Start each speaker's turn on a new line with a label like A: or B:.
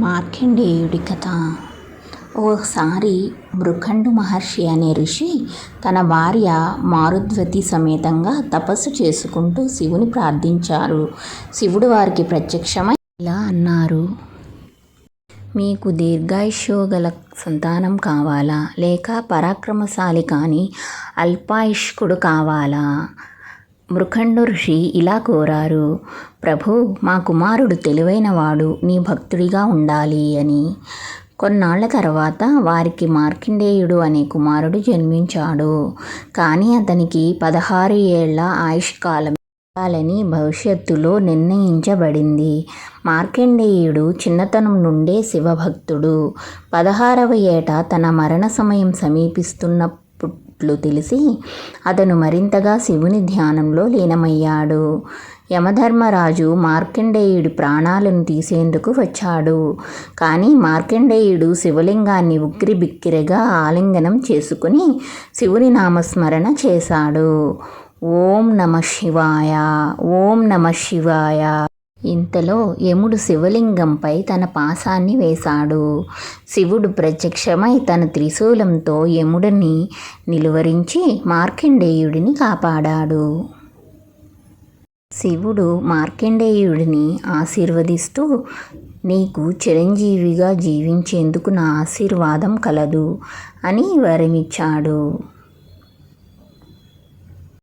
A: మార్కండేయుడి కథ. ఓసారి మృఖండు మహర్షి అనే ఋషి తన భార్య మారుద్వతి సమేతంగా తపస్సు చేసుకుంటూ శివుని ప్రార్థించారు. శివుడు వారికి ప్రత్యక్షమై ఇలా అన్నారు. మీకు దీర్ఘాయుష్యు గల సంతానం కావాలా? లేక పరాక్రమశాలి కానీ అల్పాయుష్కుడు కావాలా? మృఖండు ఋషి ఇలా కోరారు ప్రభు మా కుమారుడు తెలివైనవాడు నీ భక్తుడిగా ఉండాలి అని. కొన్నాళ్ళ తర్వాత వారికి మార్కండేయుడు అనే కుమారుడు జన్మించాడు. కానీ అతనికి పదహారు ఏళ్ళ ఆయుష్కాలం కాలని భవిష్యత్తులో నిర్ణయించబడింది. మార్కండేయుడు చిన్నతనం నుండే శివభక్తుడు. పదహారవ ఏట తన మరణ సమయం సమీపిస్తున్న సమీపిస్తున్నట్లు తెలిసి అతను మరింతగా శివుని ధ్యానంలో లీనమయ్యాడు. యమధర్మరాజు మార్కండేయుడి ప్రాణాలను తీసేందుకు వచ్చాడు. కానీ మార్కండేయుడు శివలింగాన్ని ఉక్కిరి బిక్కిరిగా ఆలింగనం చేసుకుని శివుని నామస్మరణ చేశాడు. ఓం నమ శివాయ ఓం నమ శివాయ. ఇంతలో యముడు శివలింగంపై తన పాసాన్ని వేశాడు. శివుడు ప్రత్యక్షమై తన త్రిశూలంతో యముడిని నిలువరించి మార్కండేయుడిని కాపాడాడు. శివుడు మార్కండేయుడిని ఆశీర్వదిస్తూ నీకు చిరంజీవిగా జీవించేందుకు నా ఆశీర్వాదం కలదు అని వరమిచ్చాడు.